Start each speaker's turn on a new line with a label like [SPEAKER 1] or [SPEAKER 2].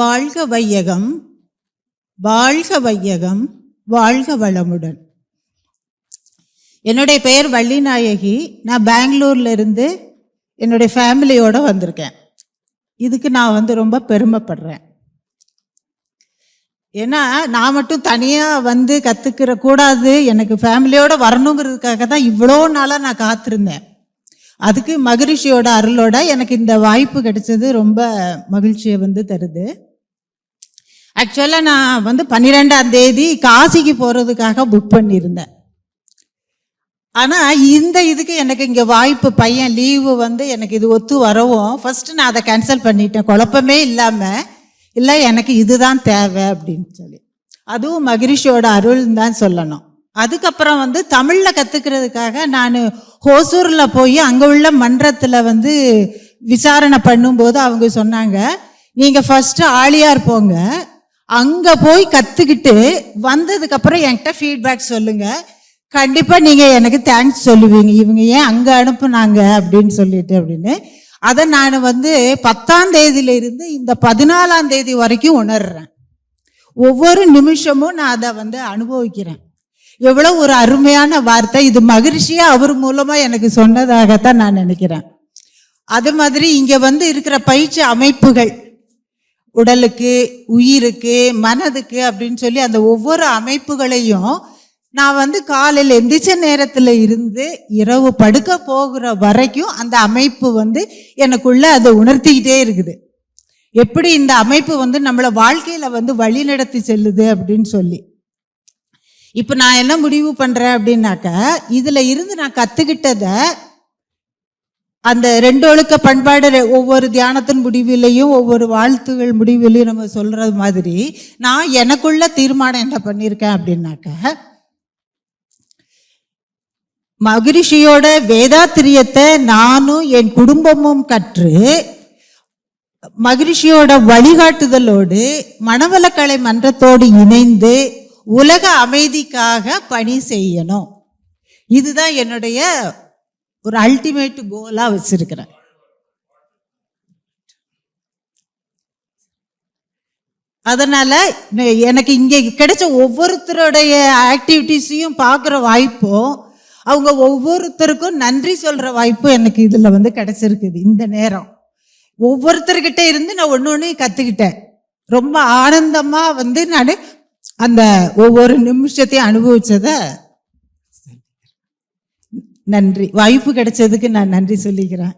[SPEAKER 1] வாழ்க வையகம் வாழ்க வையகம் வாழ்க வளமுடன். என்னுடைய பெயர் வள்ளிநாயகி. நான் பெங்களூர்ல இருந்து என்னுடைய ஃபேமிலியோட வந்திருக்கேன். இதுக்கு நான் வந்து ரொம்ப பெருமைப்படுறேன். ஏன்னா நான் மட்டும் தனியாக வந்து கற்றுக்கிற கூடாது. எனக்கு ஃபேமிலியோடு வரணுங்கிறதுக்காக தான் இவ்வளோ நாளாக நான் காத்திருந்தேன். அதுக்கு மகரிஷியோட அருளோட எனக்கு இந்த வாய்ப்பு கிடைச்சது ரொம்ப மகிழ்ச்சியை வந்து தருது. ஆக்சுவலாக நான் வந்து பன்னிரெண்டாம் தேதி காசிக்கு போகிறதுக்காக புக் பண்ணியிருந்தேன். ஆனால் இந்த இதுக்கு எனக்கு இங்கே வாய்ப்பு பையன் லீவு வந்து எனக்கு இது ஒத்து வரவும் ஃபஸ்ட்டு நான் அதை கேன்சல் பண்ணிட்டேன். குழப்பமே இல்லாமல் இல்லை எனக்கு இதுதான் தேவை அப்படின்னு சொல்லி. அதுவும் மகிரிஷியோட அருள் தான் சொல்லணும். அதுக்கப்புறம் வந்து தமிழில் கற்றுக்கிறதுக்காக நான் ஹோசூரில் போய் அங்கே உள்ள மன்றத்தில் வந்து விசாரணை பண்ணும்போது அவங்க சொன்னாங்க நீங்கள் ஃபஸ்ட்டு ஆழியார் போங்க. அங்கே போய் கற்றுக்கிட்டு வந்ததுக்கப்புறம் என்கிட்ட ஃபீட்பேக் சொல்லுங்கள் கண்டிப்பாக நீங்கள் எனக்கு தேங்க்ஸ் சொல்லுவீங்க. இவங்க ஏன் அங்கே அனுப்புனாங்க? அப்படின்னு சொல்லிட்டு அப்படின்னு. அதை நான் வந்து பத்தாம் தேதியிலிருந்து இந்த பதினாலாம் தேதி வரைக்கும் உணர்றேன். ஒவ்வொரு நிமிஷமும் நான் அதை வந்து அனுபவிக்கிறேன். எவ்வளோ ஒரு அருமையான வார்த்தை. இது மகிழ்ச்சியா அவர் மூலமா எனக்கு சொன்னதாகத்தான் நான் நினைக்கிறேன். அது மாதிரி இங்க வந்து இருக்கிற பயிற்சி அமைப்புகள் உடலுக்கு உயிருக்கு மனதுக்கு அப்படின்னு சொல்லி அந்த ஒவ்வொரு அமைப்புகளையும் நான் வந்து காலையில் எந்திரிச்ச நேரத்தில் இருந்து இரவு படுக்க போகிற வரைக்கும் அந்த அமைப்பு வந்து எனக்குள்ள அதை உணர்த்திக்கிட்டே இருக்குது. எப்படி இந்த அமைப்பு வந்து நம்மளை வாழ்க்கையில் வந்து வழிநடத்தி செல்லுது அப்படின்னு சொல்லி. இப்போ நான் என்ன முடிவு பண்ணுறேன் அப்படின்னாக்க இதில் இருந்து நான் கற்றுக்கிட்டதை அந்த ரெண்டு ஒழுக்க பண்பாடு ஒவ்வொரு தியானத்தின் முடிவிலையும் ஒவ்வொரு வாழ்த்துகள் முடிவிலையும் நம்ம சொல்கிறது மாதிரி நான் எனக்குள்ள தீர்மானம் என்ன பண்ணியிருக்கேன் அப்படின்னாக்க மகிரிஷியோட வேதாத்திரியத்தை நானும் என் குடும்பமும் கற்று மகிரிஷியோட வழிகாட்டுதலோடு மனவளக்கலை மன்றத்தோடு இணைந்து உலக அமைதிக்காக பணி செய்யணும். இதுதான் என்னுடைய ஒரு அல்டிமேட் கோலாக வச்சிருக்கிறேன். அதனால் எனக்கு இங்கே கிடைச்ச ஒவ்வொருத்தருடைய ஆக்டிவிட்டீஸையும் பார்க்குற வாய்ப்பும் அவங்க ஒவ்வொருத்தருக்கும் நன்றி சொல்கிற வாய்ப்பும் எனக்கு இதில் வந்து கிடச்சிருக்குது இந்த நேரம். ஒவ்வொருத்தர்கிட்ட இருந்து நான் ஒன்று ஒன்று கற்றுக்கிட்டேன் ரொம்ப ஆனந்தமாக வந்து நான் அந்த ஒவ்வொரு நிமிஷத்தையும் அனுபவிச்சத நன்றி. வாய்ப்பு கிடைச்சதுக்கு நான் நன்றி சொல்லிக்கிறேன்.